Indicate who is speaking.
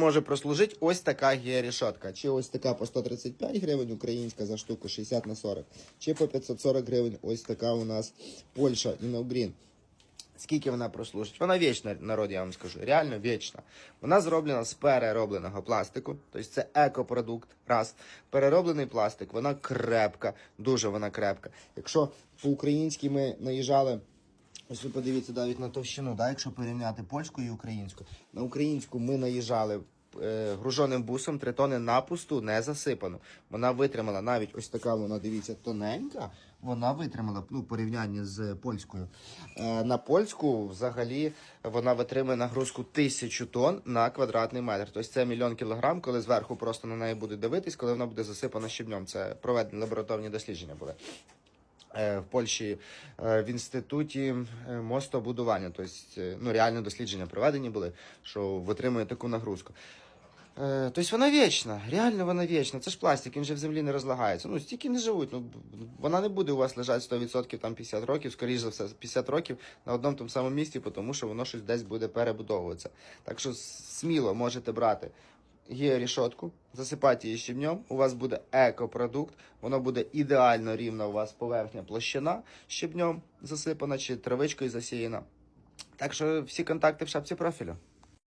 Speaker 1: Може прослужити ось така георішотка. Чи ось така по 135 гривень, українська за штуку 60 на 40. Чи по 540 гривень ось така у нас Польща Іногрін. Скільки вона прослужить? Вона вічна, народ, я вам скажу. Реально вічна. Вона зроблена з переробленого пластику, тобто це екопродукт. Раз. Перероблений пластик, вона крепка, дуже вона крепка. Якщо по-українськи ми наїжджали. Ось ви подивіться навіть на товщину, да, якщо порівняти польську і українську. На українську ми наїжджали е, гружоним бусом, три тони напусту, не засипану. Вона витримала навіть ось така, вона дивіться, тоненька. Вона витримала ну, в порівнянні з польською. Е, на польську взагалі вона витримує нагрузку тисячу тонн на квадратний метр. Тобто це мільйон кілограм, коли зверху просто на неї будуть дивитись, коли вона буде засипана щебнем. Це проведені лабораторні дослідження були в Польщі е, в інституті е, мостобудування. Тобто, е, ну, реально дослідження проведені були, що витримує таку нагрузку. Е, Тобто вона вічна, реально вона вічна. Це ж пластик, він же в землі не розлагається. Ну, стільки не живуть. Ну, вона не буде у вас лежати 100% там 50 років, скоріш за все, 50 років на одному тому самому місці, тому що воно щось десь буде перебудовуватися. Так що сміло можете брати є рішотку, засипати її щебнем, у вас буде екопродукт, воно буде ідеально рівна у вас поверхня площина щебнем засипана чи травичкою засіяна. Так що всі контакти в шапці профілю.